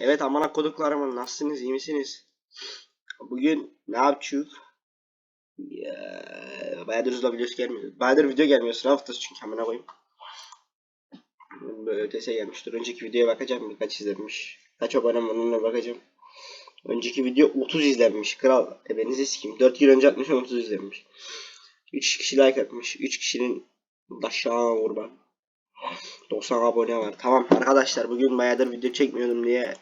Evet aman koduklarım nasılsınız iyi misiniz? Bugün ne yapacağız? Ya, bayağıdır uzun videosu gelmiyor. Bayağıdır video gelmiyor sınav haftası çünkü amına koyayım. Böyle ötesi gelmiştir. Önceki videoya bakacağım birkaç izlenmiş. Kaç abonem onunla bakacağım. Önceki video 30 izlenmiş. Kral ebenizi sikeyim. 4 yıl önce atmışım 30 izlenmiş. 3 kişi like atmış. 3 kişinin aşağı kurban. 90 abone var. Tamam arkadaşlar bugün bayağıdır video çekmiyordum diye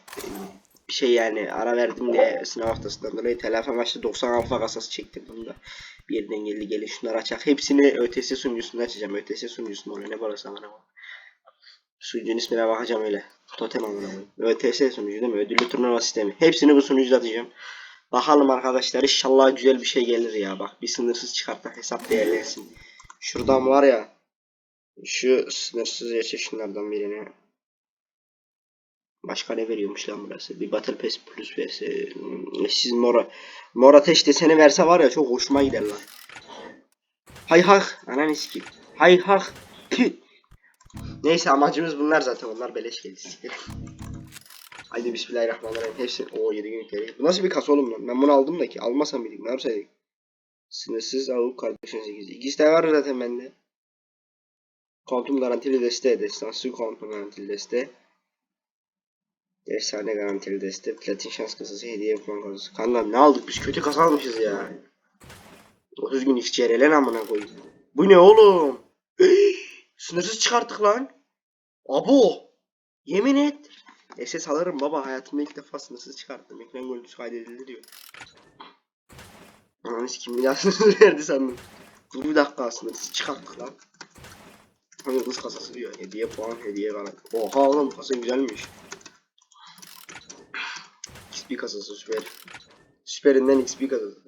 bir şey yani ara verdim diye sınav haftasından dolayı telefon başta 90 alfa kasası çektirdim da bir yerden geldi gelin şunları açak. Hepsini ÖTS sunucusunda açacağım. ÖTS sunucusunda oluyor. Ne parası amına. Sunucunun ismine bakacağım öyle. Totem amına. ÖTS sunucu değil mi? Ödüllü turnuva sistemi. Hepsini bu sunucuda atacağım. Bakalım arkadaşlar inşallah güzel bir şey gelir ya. Bak bir sınırsız çıkartmak hesap değerlensin. Şuradan var ya şu sınırsız şunlardan birine. Başka ne veriyormuş lan burası? Bir Battle Pass Plus vs. Hmm, Siz Mora. Mora ateş deseni verse var ya çok hoşuma gider lan. Hay hak. Ananı sikeyim. Hay hak. Neyse amacımız bunlar zaten. Onlar beleş geldi. Haydi bismillahirrahmanirrahim. Hepsi o 7 gün geri. Bu nasıl bir kasa oğlum lan? Ben bunu aldım da ki. Almasam mıydık? Ne yapsaydık? Sınırsız avuk kardeşin 8. İkisi de var zaten bende. Kontum garantili deste, destansı kontum garantili deste. Efsane garantili deste, platin şans kasası, hediye puan kasası. Kanka ne aldık biz kötü kasa almışız ya. 30 gün XCR'len amına koyayım. Bu ne oğlum? Sınırsız çıkarttık lan. Abo. Yemin et. SS alırım baba hayatımda ilk defa sınırsız çıkarttım. Ekran görüntüsü kaydedildi diyor. Ananı sikim bir daha sınırsız verdi sandım. Dur bir dakika sınırsız çıkarttık lan. Hani kız kasası diyor. Hediye puan, hediye kalan. Oha oğlum kasa güzelmiş. XP kasası süper. Süperinden XP kasası.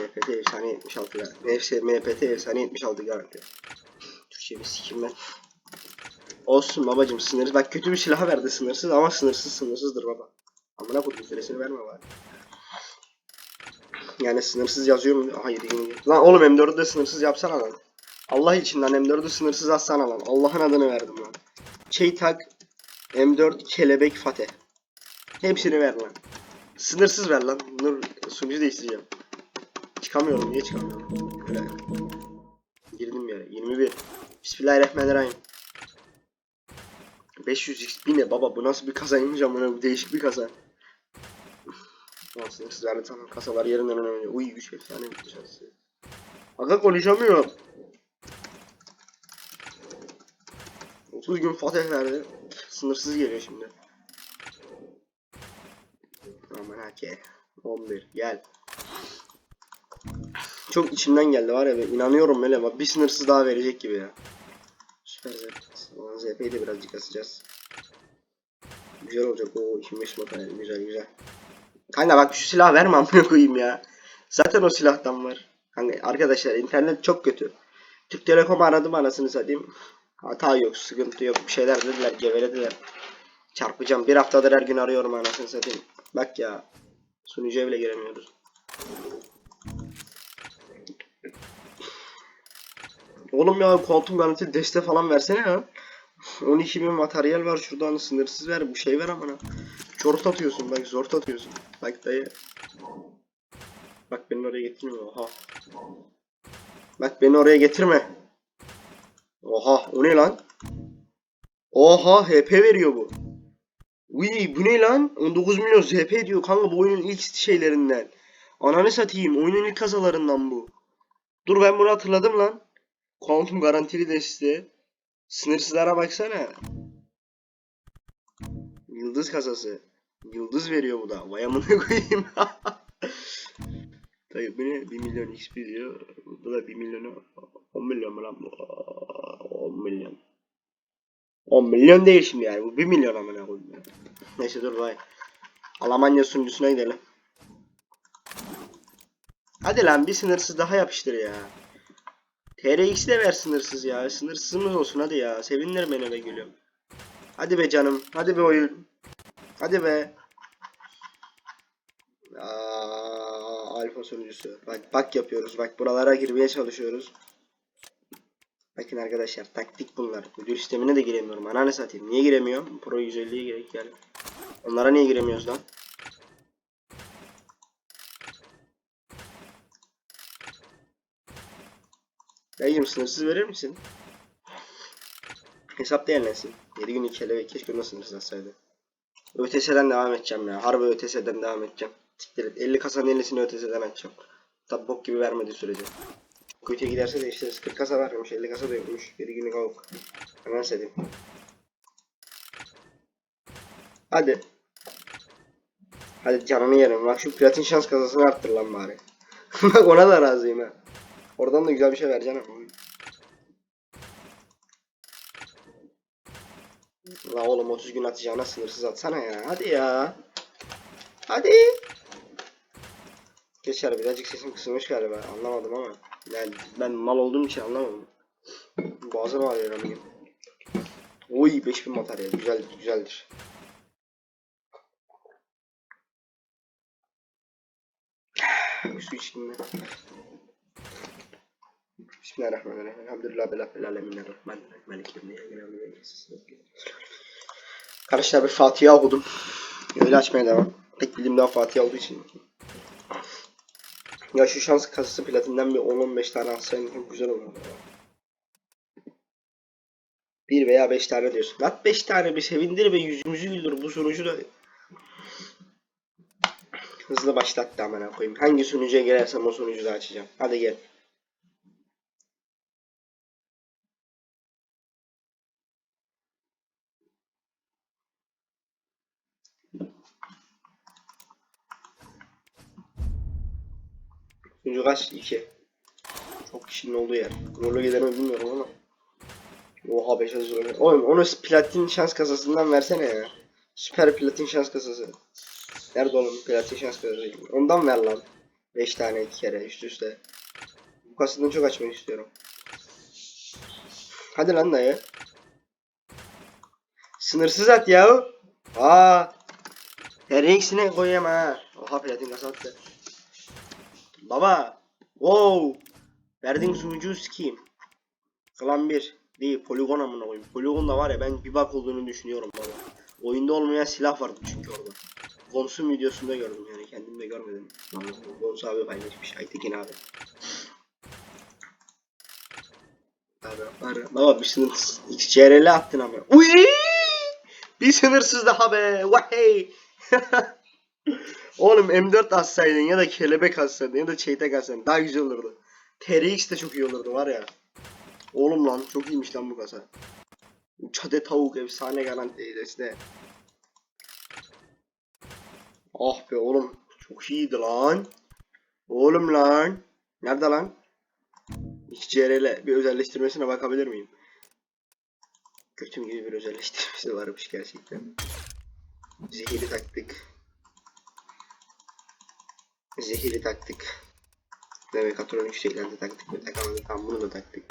MPT efsane 76 ya. NFC MPT efsane 76 garanti. Türkçe bir sikim ben. Olsun babacım sınırı. Bak kötü bir silah verdi sınırsız ama sınırsız sınırsızdır baba. Amına koydum süresini verme bari. Yani sınırsız yazıyor mu? Aha 7 gün. Lan oğlum M4'ü de sınırsız yapsana lan. Allah için lan M4'ü sınırsız atsana lan. Allah'ın adını verdim lan. Çeytak M4 kelebek Fateh. Hepsini ver lan. Sınırsız ver lan. Dur sunucu değiştireceğim. Çıkamıyorum. Niye çıkamıyorum? Öyle. Girdim ya. 21. Bismillahirrahmanirrahim. 500 XP ne baba bu nasıl bir kasaymış amına bu değişik bir. Ama sınırsız verdi tamam kasalar yerinden önemli. Uy güç efsane bir şansı. Aga konuşamıyorum. 30 gün Fatih verdi. Sınırsız geliyor şimdi. Aman hake. 11 gel. Çok içimden geldi var ya ben inanıyorum böyle bak bir sınırsız daha verecek gibi ya. Süper. Ulan ZP'yi de birazcık asacağız. Güzel olacak o 25 materyal güzel güzel. Kanka bak şu silah verme amına koyayım ya. Zaten o silahtan var. Kanka arkadaşlar internet çok kötü. Türk Telekom aradım anasını satayım. Hata yok, sıkıntı yok. Bir şeyler dediler, gevelediler. Çarpacağım. Bir haftadır her gün arıyorum anasını satayım. Bak ya. Sunucuya bile giremiyoruz. Oğlum ya kuantum garanti deste falan versene ya. 12 bin materyal var şuradan sınırsız ver bu şey ver amına. Zort atıyorsun bak zort atıyorsun. Bak dayı. Bak beni oraya getirme oha. Bak beni oraya getirme. Oha o ne lan? Oha HP veriyor bu. Uy bu ne lan? 19 milyon HP diyor kanka bu oyunun ilk şeylerinden. Ananı satayım oyunun ilk kasalarından bu. Dur ben bunu hatırladım lan. Quantum garantili deste. Sınırsızlara baksana. Yıldız kasası. Yıldız veriyor bu da. Vay amına koyayım. Bu ne? 1 milyon XP diyor. Bu da 1 milyonu 10 milyon mu lan bu? 10 milyon. 10 milyon değil şimdi yani. Bu 1 milyon amına koyayım. ya. Neyse dur vay. Almanya sunucusuna gidelim. Hadi lan bir sınırsız daha yapıştır ya. TRX de ver sınırsız ya. Sınırsızımız olsun hadi ya. Sevinir beni be gülüm. Hadi be canım. Hadi be oyun. Hadi be. Aa, alfa sunucusu. Bak bak yapıyoruz. Bak buralara girmeye çalışıyoruz. Bakın arkadaşlar taktik bunlar. Müdür sistemine de giremiyorum. Ananı satayım. Niye giremiyorum? Pro 150'ye gerek yani. Onlara niye giremiyoruz lan? Dayıcım sınırsız verir misin? Hesap değerlensin. 7 gün 2 ele keşke onu sınırsız atsaydı. ÖTS'den devam edeceğim ya. Harbi ÖTS'den devam edeceğim. Siktir et. 50 kasanın 50'sini ÖTS'den açacağım. Tabi bok gibi vermediği sürece. Kötüye giderse değiştiririz. 40 kasa varmış, 50 kasa da yokmuş. 7 günlük avuk. Hemen seveyim. Hadi. Hadi canını yerim. Bak şu platin şans kasasını arttır lan bari. Bak ona da razıyım ha. Oradan da güzel bir şey vereceksin ama. La oğlum 30 gün atacağına sınırsız atsana ya. Hadi ya. Hadi. Geçer birazcık sesim kısılmış galiba. Anlamadım ama. Yani ben mal olduğum için anlamadım. Boğazım ağrıyor ama. Oy 5000 materyal. Güzeldir güzeldir. Su içtim ben. Bismillahirrahmanirrahim. Elhamdülillah bela bela aleminler rahmanirrahim. Melek yevmiye Arkadaşlar bir Fatiha okudum. Öyle açmaya devam. Tek bildiğim daha Fatiha olduğu için. Ya şu şans kasası platinden bir 10-15 tane alsaydım çok güzel olurdu. Bir veya 5 tane diyorsun. At 5 tane bir sevindir ve yüzümüzü güldür. Bu sonucu da hızlı başlattı amına koyayım. Hangi sunucuya girersem o sonucu da açacağım. Hadi gel. Sunucu kaç? 2. Çok kişinin olduğu yer. Rolü gider mi bilmiyorum ama. Oha 5 hazır Oğlum onu platin şans kasasından versene ya. Süper platin şans kasası. Nerede oğlum platin şans kasası? Ondan ver lan. 5 tane 2 kere üst üste. Bu kasadan çok açmak istiyorum. Hadi lan dayı. Sınırsız at ya. Aa. Her ikisine koyayım ha. Oha platin kasa attı. Baba. Wow. Verdiğin sunucuyu sikeyim. Klan 1 değil poligon amına koyayım. Poligon da var ya ben bir bak olduğunu düşünüyorum baba. Oyunda olmayan silah vardı çünkü orada. Gons'un videosunda gördüm yani kendim de görmedim. Gons abi paylaşmış Aytekin abi. Abi, abi, baba bir sınırsız XCRL attın ama. Uy! Bir sınırsız daha be. Vay! Oğlum M4 atsaydın ya da kelebek atsaydın ya da çeytek atsaydın daha güzel olurdu. TRX de çok iyi olurdu var ya. Oğlum lan çok iyiymiş lan bu kasa. Çade tavuk efsane garanti işte. Ah be oğlum çok iyiydi lan. Oğlum lan. Nerede lan? XCRL bir özelleştirmesine bakabilir miyim? Götüm gibi bir özelleştirmesi varmış gerçekten. Zehiri taktık. Zehiri taktık. Ve mekatronik şeyleri de taktık ve takamadık. Tamam bunu da taktık.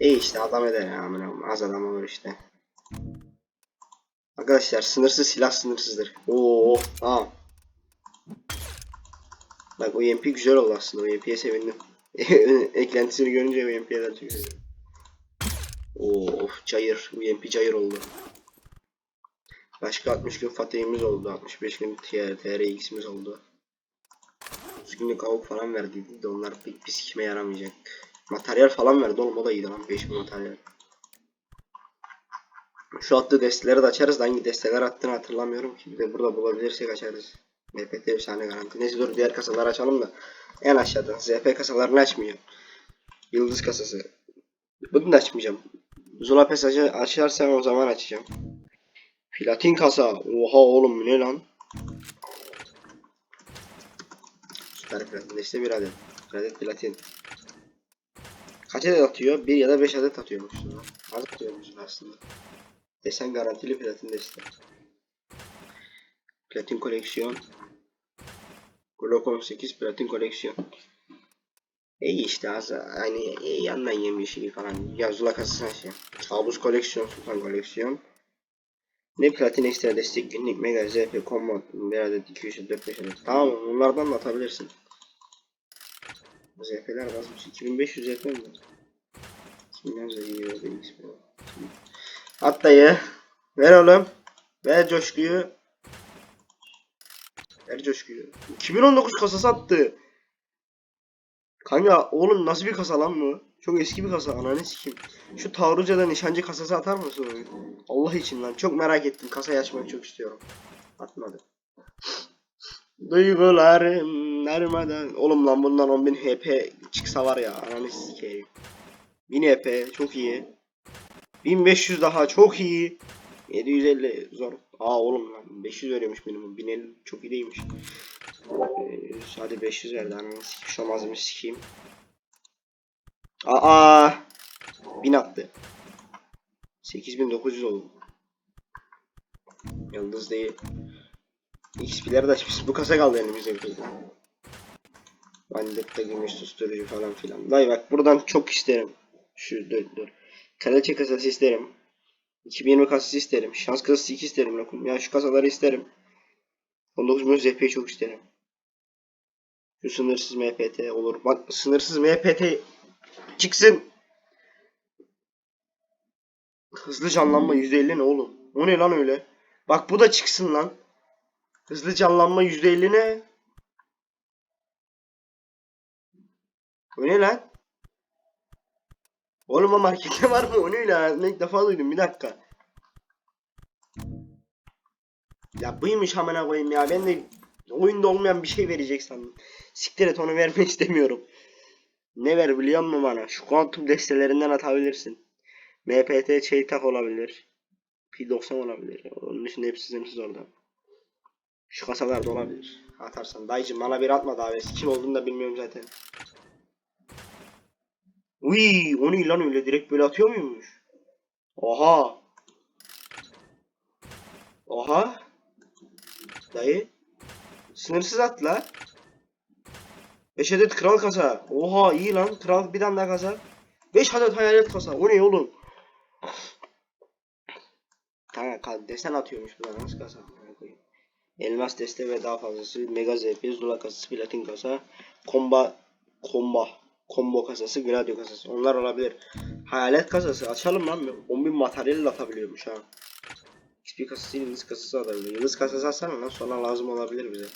İyi işte adam eder ya amına az adam olur işte. Arkadaşlar sınırsız silah sınırsızdır. Oo, tamam. Bak o UMP güzel oldu aslında. O UMP'ye sevindim. Eklentisini görünce o UMP'ye çok sevindim. Of cayır. UMP cayır oldu. Başka 60 gün Fatih'imiz oldu. 65 gün TR, TRX'imiz oldu. 30 günlük avuk falan verdiydi de onlar pek bir sikime yaramayacak. Materyal falan verdi oğlum o da iyiydi lan 5000 materyal. Şu attığı desteleri de açarız da hangi desteler attığını hatırlamıyorum ki. Bir de burada bulabilirsek açarız. MPT efsane garanti. Neyse dur diğer kasaları açalım da. En aşağıda. ZP kasalarını açmıyor. Yıldız kasası. Bunu da açmayacağım. Zula pesajı açarsam o zaman açacağım. Platin kasa. Oha oğlum ne lan? Süper platin işte bir adet. Bir adet platin. Kaç adet atıyor? 1 ya da 5 adet atıyormuş. Az atıyormuş aslında. Desen garantili platin de işte. Platin koleksiyon. Glock 18 platin koleksiyon. İyi işte az hani yandan yemiş şey falan. Yazıla kasasına şey. Kabus koleksiyon, sultan koleksiyon. Ne platin ekstra destek günlük mega zp combat bir adet 200 4 5 adet. Tamam bunlardan da atabilirsin. ZP'ler basmış. 2500 ZP mi? Kimden zayıf At dayı. Ver oğlum. Ver coşkuyu. Ver coşkuyu. 2019 kasası attı. Kanka oğlum nasıl bir kasa lan bu? Çok eski bir kasa ananı sikeyim. Şu Taarruca'da nişancı kasası atar mısın? Allah için lan çok merak ettim. Kasayı açmayı çok istiyorum. Atmadı. Duygularım darmadan. Oğlum lan bundan 10.000 HP çıksa var ya ananı sikeyim. 1000 HP çok iyi. 1500 daha çok iyi. 750 zor. Aa oğlum lan 500 veriyormuş minimum. 1050 çok iyi değilmiş. Ee, hadi 500 verdi ananı sikeyim. Şu malzemeyi sikeyim. Aa 1000 attı. 8900 oldu. Yıldız değil. XP'leri de açmışız. Bu kasa kaldı elimizde bir tek. Bandette gümüş susturucu falan filan. Dayı bak buradan çok isterim. Şu dur dur. Kraliçe kasası isterim. 2020 kasası isterim. Şans kasası 2 isterim. Lokum. Ya şu kasaları isterim. 19 milyon ZP'yi çok isterim. Şu sınırsız MPT olur. Bak sınırsız MPT çıksın. Hızlı canlanma %50 ne oğlum? O ne lan öyle? Bak bu da çıksın lan. Hızlı canlanma %50 ne? O ne lan? Oğlum o markette var mı? O ne lan? Ben defa duydum. Bir dakika. Ya buymuş amına koyayım ya. Ben de oyunda olmayan bir şey verecek sandım. Siktir et onu vermek istemiyorum. Ne ver biliyor musun bana? Şu kuantum destelerinden atabilirsin. MPT çeytak olabilir. P90 olabilir. Onun dışında hepsi sınırsız orada. Şu kasalarda olabilir. Atarsan. Dayıcım bana bir atma daha. Kim olduğunu da bilmiyorum zaten. Uy, o ne lan öyle direkt böyle atıyor muymuş? Oha. Oha. Dayı. Sınırsız at la. 5 adet kral kasa. Oha iyi lan. Kral bir tane daha kasa. 5 adet hayalet kasa. O ne oğlum? Kanka desen atıyormuş bu da nasıl kasa? Elmas deste ve daha fazlası. Mega ZP, Zula kasası, platin kasa, komba, komba, combo kasası, gladio kasası. Onlar olabilir. Hayalet kasası açalım lan. 10.000 materyal atabiliyormuş ha. XP kasası, yıldız kasası atabiliyor. Yıldız kasası atsana lan sonra lazım olabilir bize.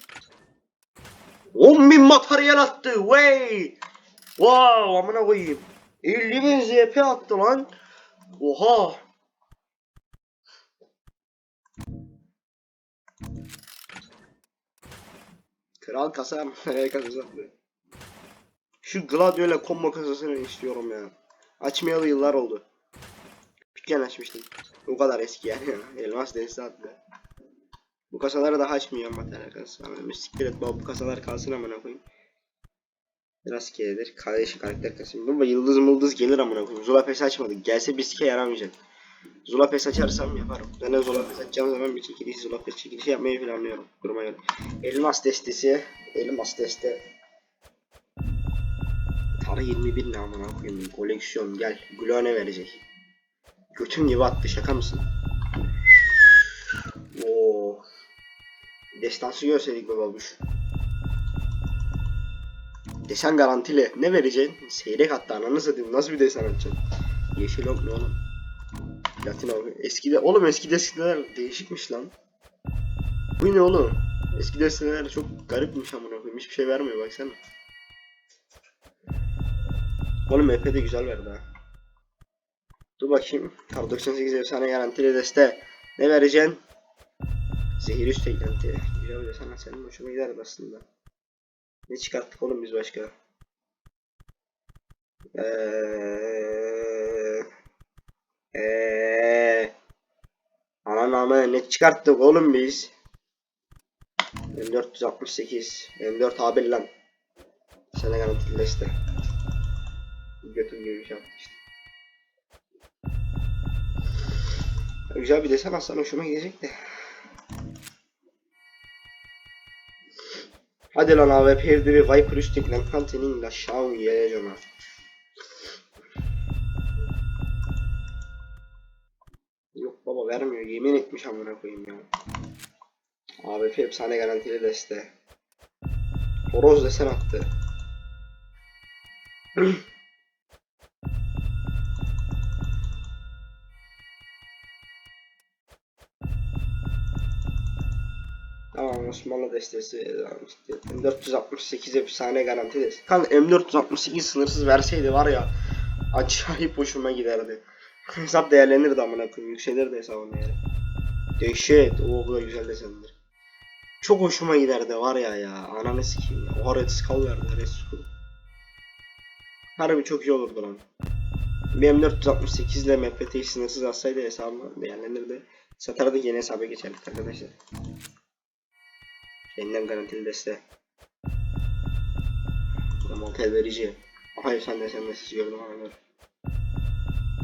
10.000 materyal attı. Wey! Wow, amına koyayım. 50.000 ZP attı lan. Oha! Kral kasa nereye kasası attı. Şu Gladio ile combo kasasını istiyorum ya. Açmayalı yıllar oldu. Küçükken açmıştım. O kadar eski yani. Elmas denizi attı. Bu kasaları daha açmıyor materyal kasası. Ama siktir bu kasalar kalsın amına koyayım. Biraz gelir. Kardeşi karakter kasayım. Baba yıldız mıldız gelir amına koyayım. Zula pes açmadık. Gelse bir sike yaramayacak. Zula pes açarsam yaparım. Ben de Zula pes açacağım zaman bir çekiliş Zula pes çekilişi yapmayı planlıyorum. Duruma göre. Elmas destesi. Elmas deste. Tara 21 ne amına koyayım. Koleksiyon gel. Glone verecek. Götüm gibi attı şaka mısın? Oo. Destansı görseydik be babuş. Desen garantili. Ne vereceksin? Seyrek hatta ananı satayım. Nasıl bir desen atacaksın? Yeşil ok ne oğlum? Platin ok. Eskide oğlum eski desteler değişikmiş lan. Bu ne oğlum? Eski desteler çok garipmiş amına koyayım. Hiçbir şey vermiyor baksana. Oğlum MP de güzel verdi ha. Dur bakayım. Kar 98 efsane garantili deste. Ne vereceksin? Zehir üst eklenti. Güzel bir desen senin hoşuma gider aslında. Ne çıkarttık oğlum biz başka? Eee... Eee... Anan amı ne çıkarttık oğlum biz? M468 M4 haber lan. Sana garantili deste Götüm gibi bir şey yaptı işte. Güzel bir desen aslında hoşuma gidecek de. Hadi lan AWP evde bir Viper üstteki lan kantenin la şav ha. Baba vermiyor. Yemin etmiş amına koyayım ya. ABP efsane garantili deste. Horoz desen attı. Tamam Osmanlı destesi e, 468 efsane garanti destesi. Kan M468 sınırsız verseydi var ya acayip hoşuma giderdi. Hesap değerlenirdi amına koyayım. Yükselirdi hesabın değeri. Dehşet. Oo bu da güzel desendir. Çok hoşuma giderdi var ya ya. Ananı sikeyim ya. Oha Red Skull verdi. Red Skull. Harbi çok iyi olurdu lan. Benim 468 ile MPT'yi sınırsız atsaydı hesabıma değerlenirdi. Satardık yeni hesaba geçerdik arkadaşlar. Yeniden garantili deste. Montel verici. Hayır sen de sen de siz gördüm dur.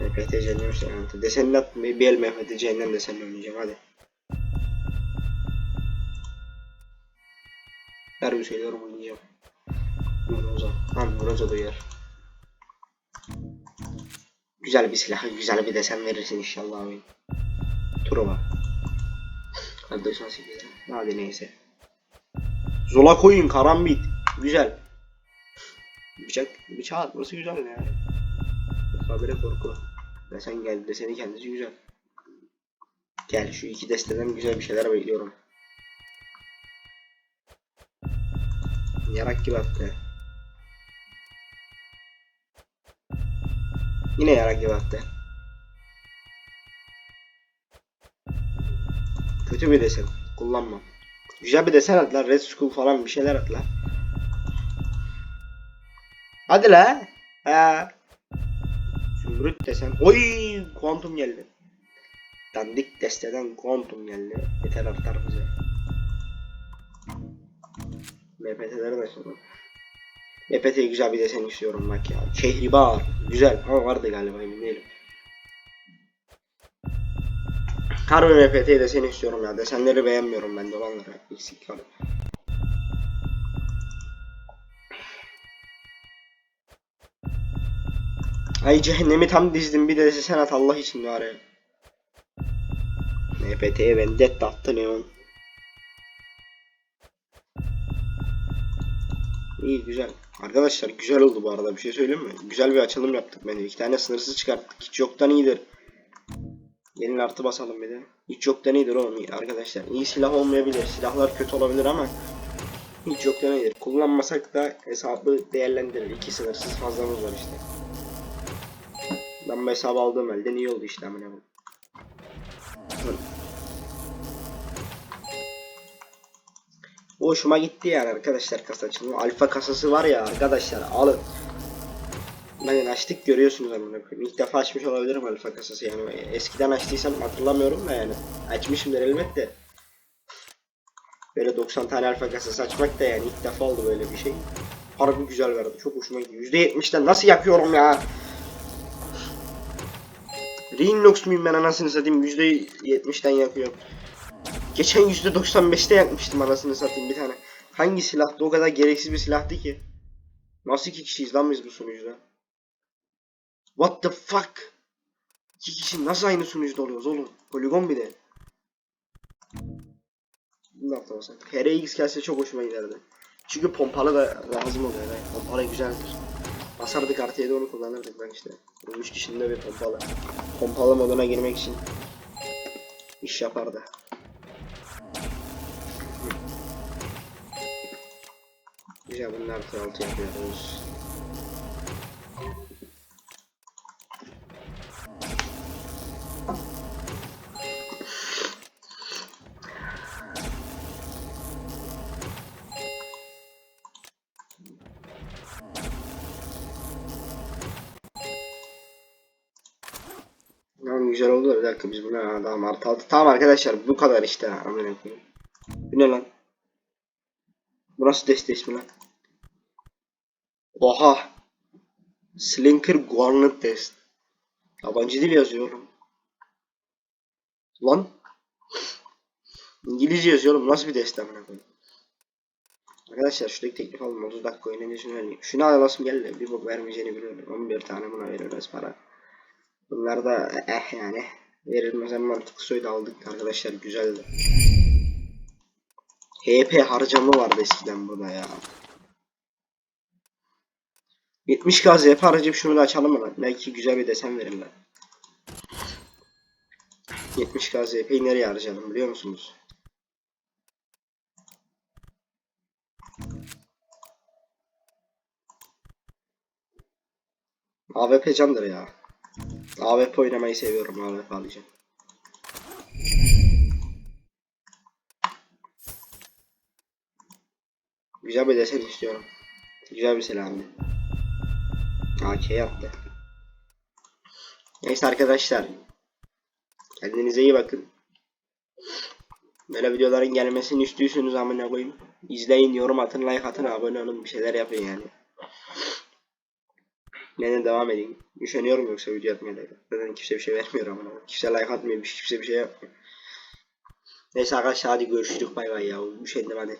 MPT cehennem garanti. Desenini at bir el MPT cehennem desenini oynayacağım hadi. Her bir söylüyorum oynayacağım. Muroza. Ha Muroza da yer. Güzel bir silah, güzel bir desen verirsin inşallah abi. Turova. Hadi 98. Hadi neyse. Zola koyun karambit. Güzel. Bıçak, bıçağı atması güzel yani. Habire korku. Desen geldi deseni kendisi güzel. Gel şu iki desteden güzel bir şeyler bekliyorum. Yarak gibi attı. Yine yarak gibi attı. Kötü bir desen. Kullanmam. Güzel bir desen at lan. Red Skull falan bir şeyler at lan. Hadi la. Ha. Zümrüt desen. Oy, kuantum geldi. Dandik desteden kuantum geldi. Yeter artar bize. MPT'leri de sonra. MPT'ye güzel bir desen istiyorum bak ya. Kehribar. Güzel ama vardı galiba emin değilim. Harbi MPT'yi desen istiyorum ya. Desenleri beğenmiyorum ben de olanları. Eksik kaldı. Ay cehennemi tam dizdim bir de sen at Allah için bari. MPT'ye vendetta attı neon. İyi güzel. Arkadaşlar güzel oldu bu arada bir şey söyleyeyim mi? Güzel bir açılım yaptık bence. İki tane sınırsız çıkarttık. Hiç yoktan iyidir. Gelin artı basalım bir de. Hiç yoktan iyidir oğlum arkadaşlar. İyi silah olmayabilir. Silahlar kötü olabilir ama hiç yoktan iyidir. Kullanmasak da hesabı değerlendirir. İki sınırsız fazlamız var işte. Ben bu hesabı aldığım elden iyi oldu işte amına koyayım. Hoşuma gitti yani arkadaşlar kasa. Alfa kasası var ya arkadaşlar alın. Ben açtık görüyorsunuz amına koyayım. İlk defa açmış olabilirim alfa kasası yani. Eskiden açtıysam hatırlamıyorum da yani. Açmışımdır elbette. Böyle 90 tane alfa kasası açmak da yani ilk defa oldu böyle bir şey. Harbi güzel verdi. Çok hoşuma gitti. %70'ten nasıl yakıyorum ya? Rhinox muyum ben anasını satayım %70'den yakıyorum. Geçen %95'te yakmıştım anasını satayım bir tane. Hangi silahtı o kadar gereksiz bir silahtı ki. Nasıl iki kişiyiz lan biz bu sunucuda? What the fuck? İki kişi nasıl aynı sunucuda oluyoruz oğlum? Poligon bir de. Bunu da atlamasın. HRX gelse çok hoşuma giderdi. Çünkü pompalı da lazım oluyor. Yani. Pompalı güzeldir. Basardık artıya onu kullanırdık ben işte. 3 kişinin de bir pompalı. Pompalı moduna girmek için iş yapardı. Güzel bunlar altı yapıyoruz. Güzel oldu da dakika biz buna ha, daha artı altı. Tamam arkadaşlar bu kadar işte amına koyayım. Bu ne lan? Burası deste ismi lan. Oha. Slinker Garnet Test. Yabancı dil yazıyorum. Lan. İngilizce yazıyorum. Nasıl bir deste amına koyayım? Arkadaşlar şuradaki teklif aldım. 30 dakika oynayınca şunu vereyim. Şunu alasım geldi. Bir bok vermeyeceğini biliyorum. 11 tane buna veririz para. Bunlar da eh yani. Verilmez mantıklı soydu aldık arkadaşlar güzeldi. HP harcama vardı eskiden burada ya. 70 gaz HP harcayıp şunu da açalım mı? Belki güzel bir desen verirler. 70 gaz HP'yi nereye harcayalım biliyor musunuz? AWP candır ya. AWP oynamayı seviyorum. AWP alacağım. Güzel bir desen istiyorum. Güzel bir selamdı. AK yaptı. Neyse arkadaşlar. Kendinize iyi bakın. Böyle videoların gelmesini istiyorsunuz amına koyayım. İzleyin, yorum atın, like atın, abone olun, bir şeyler yapın yani. Yine devam edeyim. Üşeniyorum yoksa video atmaya. Zaten kimse bir şey vermiyor ama. Kimse like atmıyor, kimse bir şey yapmıyor. Neyse arkadaşlar hadi görüşürüz bay bay ya. Üşendim hadi.